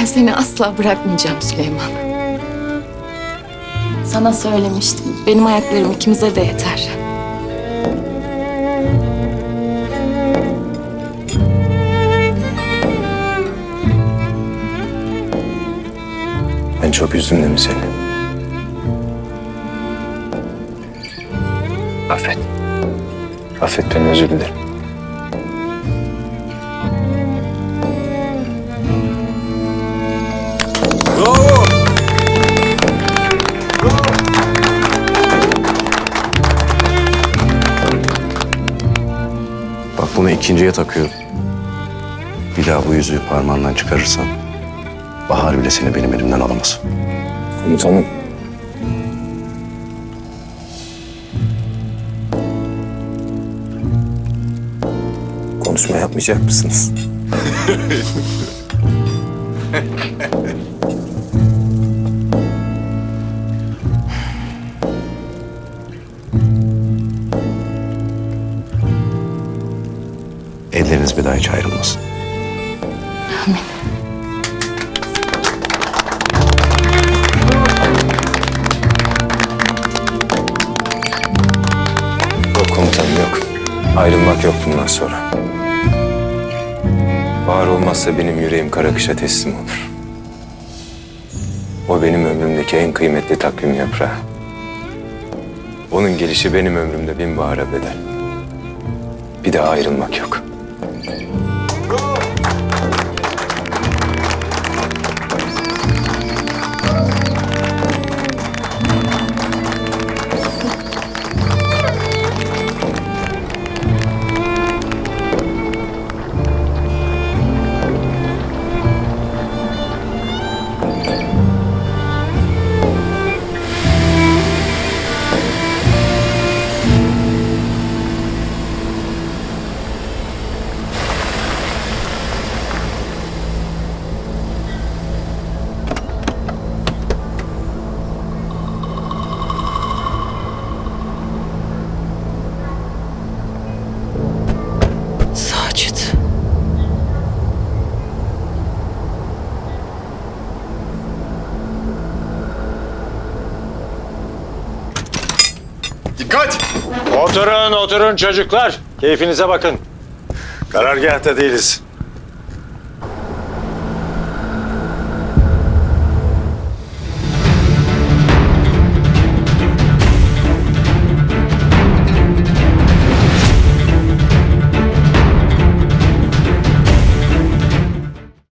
Ben seni asla bırakmayacağım Süleyman. Sana söylemiştim. Benim ayaklarım ikimize de yeter. Ben çok üzdüm değil mi seni? Affet. Affet beni özür dilerim. Bak bunu ikinciye takıyorum. Bir daha bu yüzüğü parmağından çıkarırsan Bahar bile seni benim elimden alamaz. Komutanım. Konuşma yapmayacak mısınız? Elleriniz bir daha hiç ayrılmasın. Yok komutanım yok. Ayrılmak yok bundan sonra. Bahar olmazsa benim yüreğim kara kışa teslim olur. O benim ömrümdeki en kıymetli takvim yaprağı. Onun gelişi benim ömrümde bin bahara bedel. Bir daha ayrılmak yok. Dikkat! Oturun oturun çocuklar. Keyfinize bakın. Karargâhta değiliz.